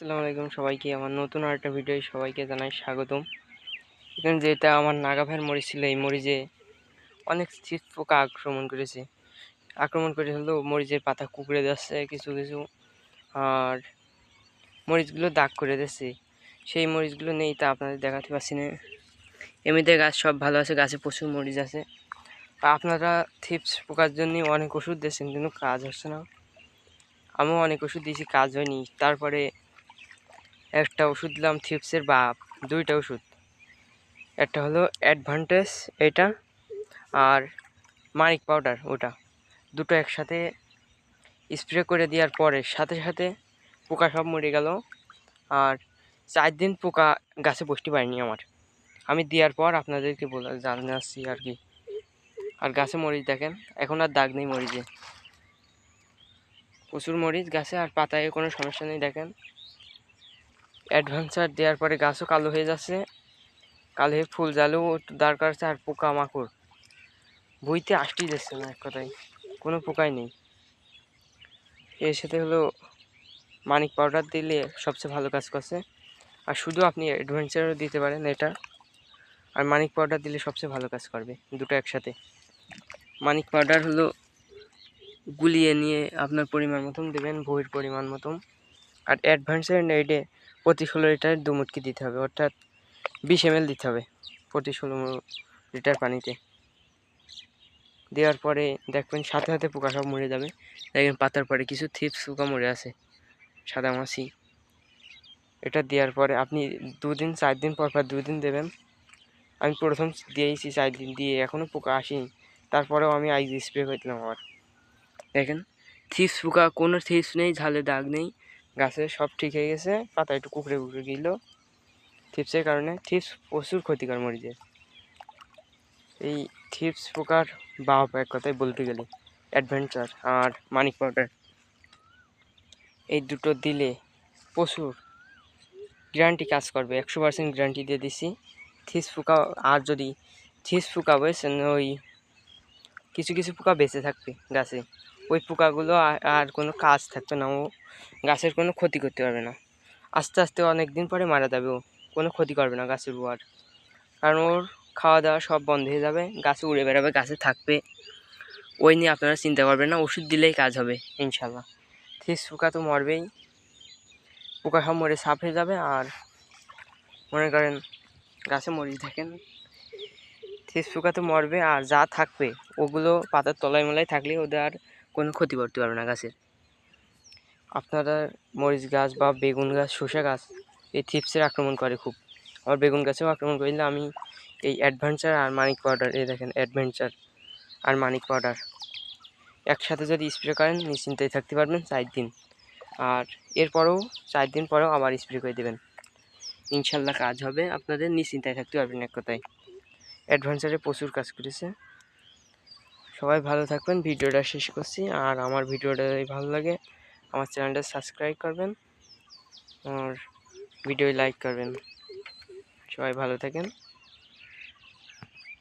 আসসালামু আলাইকুম সবাইকে। আমার নতুন আরেকটা ভিডিও সবাইকে জানাই স্বাগতম। এখানে যেটা আমার নাগাভের মরিচ ছিল, এই মরিচে অনেক শীত পোকা আক্রমণ করেছে। আক্রমণ করে হলো মরিচের পাতা কুকড়ে যাচ্ছে কিছু কিছু। আর মরিচগুলো দাগ করে দিচ্ছে সেই মরিচগুলো নেই তা আপনাদের দেখাতে পারছি না। এমনিতে গাছ সব ভালো আছে, গাছে প্রচুর মরিচ আছে। আপনারা থিপস পোকার জন্য অনেক ওষুধ দিয়েছেন, কিন্তু কাজ হচ্ছে না। আমিও অনেক ওষুধ দিয়েছি, কাজ হয়নি। তারপরে একটা ওষুধ দিলাম থিপসের বা দুইটা ওষুধ। একটা হলো অ্যাডভান্টেজ এটা আর মানিক পাউডার, ওটা। দুটো একসাথে স্প্রে করে দেওয়ার পরে সাথে সাথে পোকা সব মরে গেল, আর চার দিন পোকা গাছে বসতে পারিনি আমার। আমি দেওয়ার পর আপনাদেরকে বলে জানাচ্ছি আর কি। আর গাছে মরিচ দেখেন, এখন আর দাগ নেই মরিচে। প্রচুর মরিচ গাছে, আর পাতায় কোনো সমস্যা নেই দেখেন। অ্যাডভান্সার দেওয়ার পরে গাছও কালো হয়ে যাচ্ছে। কালো হয়ে ফুল জালেও একটু দরকার আছে আর পোকা মাকড়। বইতে আসতেই যাচ্ছে না এক কথায়। কোনো পোকাই নেই। এর সাথে হলো মানিক পাউডার দিলে সবচেয়ে ভালো কাজ করছে। আর শুধু আপনি অ্যাডভেঞ্চারও দিতে পারেন এটা। আর মানিক পাউডার দিলে সবচেয়ে ভালো কাজ করবে দুটো একসাথে। মানিক পাউডার হলো গুলিয়ে নিয়ে আপনার পরিমাণ মতন দেবেন বইয়ের পরিমাণ মতন। আর অ্যাডভান্সের নেটে প্রতি ষোলো লিটার দু মুটকি দিতে হবে, অর্থাৎ বিশ এম দিতে হবে প্রতি ষোলো লিটার পানিতে। দেওয়ার পরে দেখবেন সাথে সাথে পোকা সব মরে যাবে। দেখবেন পাতার পরে কিছু থিপস পোকা মরে আছে, সাদা মাছি। এটা দেওয়ার পরে আপনি দুদিন, চার দিন পর পর দুদিন দেবেন। আমি প্রথম দিয়েছি, চার দিন দিয়ে এখনও পোকা আসেনি। তারপরেও আমি আইজ স্প্রে করছিলাম আবার। দেখেন থিপস পোকা, কোনো থিপস নেই, ঝালে দাগ নেই। গাছে সব ঠিক হয়ে গেছে, পাতা একটু কুকড়ে কুকড়ে গেল। থিপসের কারণে থিপস প্রচুর ক্ষতিকর মরিচের। এই থিপস পোকার বাপ এক কথায় বলতে গেলে অ্যাডভেঞ্চার আর মানিক পাউডার। এই দুটো দিলে প্রচুর গ্যারান্টি কাজ করবে, একশো পার্সেন্ট গ্যারান্টি দিয়ে দিছি। থিস পোকা আর যদি থিস পোকা বুঝছেন ওই কিছু কিছু পোকা বেঁচে থাকবে গাছে। ওই পোকাগুলো আর কোনো কাজ থাকবে না। ও গাছের কোনো ক্ষতি করতে পারবে না। আস্তে আস্তে অনেক দিন পরে মারা যাবে ও। কোনো ক্ষতি করবে না গাছের আর। কারণ ওর খাওয়া দাওয়া সব বন্ধ হয়ে যাবে, গাছে উড়ে বেড়াবে, গাছে থাকবে। ওই নিয়ে আপনারা চিন্তা করবেন না, ওষুধ দিলেই কাজ হবে, ইনশাল্লাহ। থিস পোকা তো মরবেই। পোকা সব মরে সাফ হয়ে যাবে আর মনে করেন গাছে মরিচ থাকেন থিস পোকা তো মরবে আর যা থাকবে, ওগুলো পাতার তলায় মলায় থাকলে ওদের আর কোনো ক্ষতি করতে পারবে না গাছের। আপনারা মরিচ গাছ বা বেগুন গাছ, শসা গাছ, এই থিপসের আক্রমণ করে খুব। আমার বেগুন গাছেও আক্রমণ করলে আমি এই অ্যাডভেঞ্চার আর মানিক পাউডার, এই দেখেন, অ্যাডভেঞ্চার আর মানিক পাউডার একসাথে যদি স্প্রে করেন নিশ্চিন্তায় থাকতে পারবেন চার দিন। আর এরপরেও, চার দিন পরেও আবার স্প্রে করে দেবেন। ইনশাল্লাহ কাজ হবে। আপনাদের নিশ্চিন্তায় থাকতে পারবেন এক কথায়। অ্যাডভেঞ্চারে প্রচুর কাজ করেছে। সবাই ভালো থাকবেন, ভিডিওটা শেষ করছি। আর আমার ভিডিওটা যদি ভালো লাগে, আমার চ্যানেলটা সাবস্ক্রাইব করবেন আর ভিডিও লাইক করবেন। সবাই ভালো থাকেন।